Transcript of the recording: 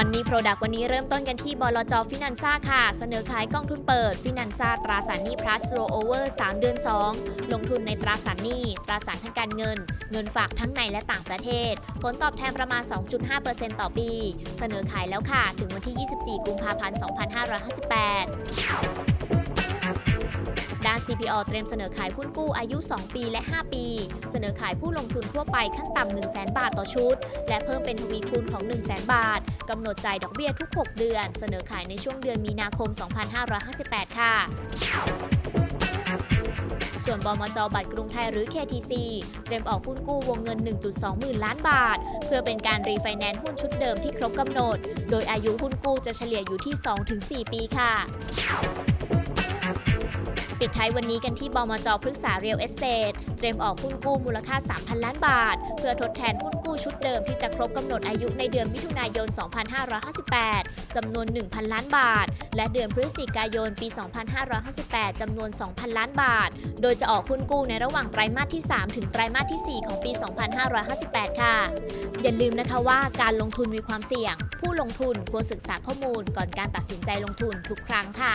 มันนี่โปรดักต์วันนี้เริ่มต้นกันที่บลจฟินันซ่าค่ะ เสนอขายกองทุนเปิดฟินันซ่าตราสารหนี้พลัสโรโอเวอร์3เดือน 2 ลงทุนในตราสารหนี้ตราสารทางการเงิน เงินฝากทั้งในและต่างประเทศ ผลตอบแทนประมาณ 2.5%ต่อปี เสนอขายแล้วค่ะ ถึงวันที่ 24 กุมภาพันธ์ 2558ด้าน CPO เตรียมเสนอขายหุ้นกู้อายุ 2 ปีและ 5 ปี เสนอขายผู้ลงทุนทั่วไปขั้นต่ำ 1 0 0 0 0 0บาทต่อชุด และเพิ่มเป็นทวีคูณของ 1 0 0 0 0 0บาทกำหนดจ่ายดอกเบี้ยทุก 6 เดือน เสนอขายในช่วงเดือนมีนาคม 2558 ค่ะส่วนบมจบัตรกรุงไทยหรือ KTC เตรียมออกหุ้นกู้วงเงิน 1.2 หมื่นล้านบาท เพื่อเป็นการรีไฟแนนซ์หุ้นชุดเดิมที่ครบกำหนด โดยอายุหุ้นกู้จะเฉลี่ยอยู่ที่ 2-4 ปีค่ะ ปิดท้ายวันนี้กันที่บมจพฤกษาเรียลเอสเตทเตรียมออกหุ้นกู้มูลค่า 3,000 ล้านบาท เพื่อทดแทนหุ้นกู้ชุดเดิมที่จะครบกำหนดอายุในเดือนมิถุนายน 2558 จำนวน 1,000 ล้านบาท และเดือนพฤศจิกายนปี 2558 จำนวน 2,000 ล้านบาท โดยจะออกหุ้นกู้ในระหว่างไตรมาสที่ 3 ถึงไตรมาสที่ 4 ของปี 2558 ค่ะ อย่าลืมนะคะว่าการลงทุนมีความเสี่ยง ผู้ลงทุนควรศึกษาข้อมูลก่อนการตัดสินใจลงทุนทุกครั้งค่ะ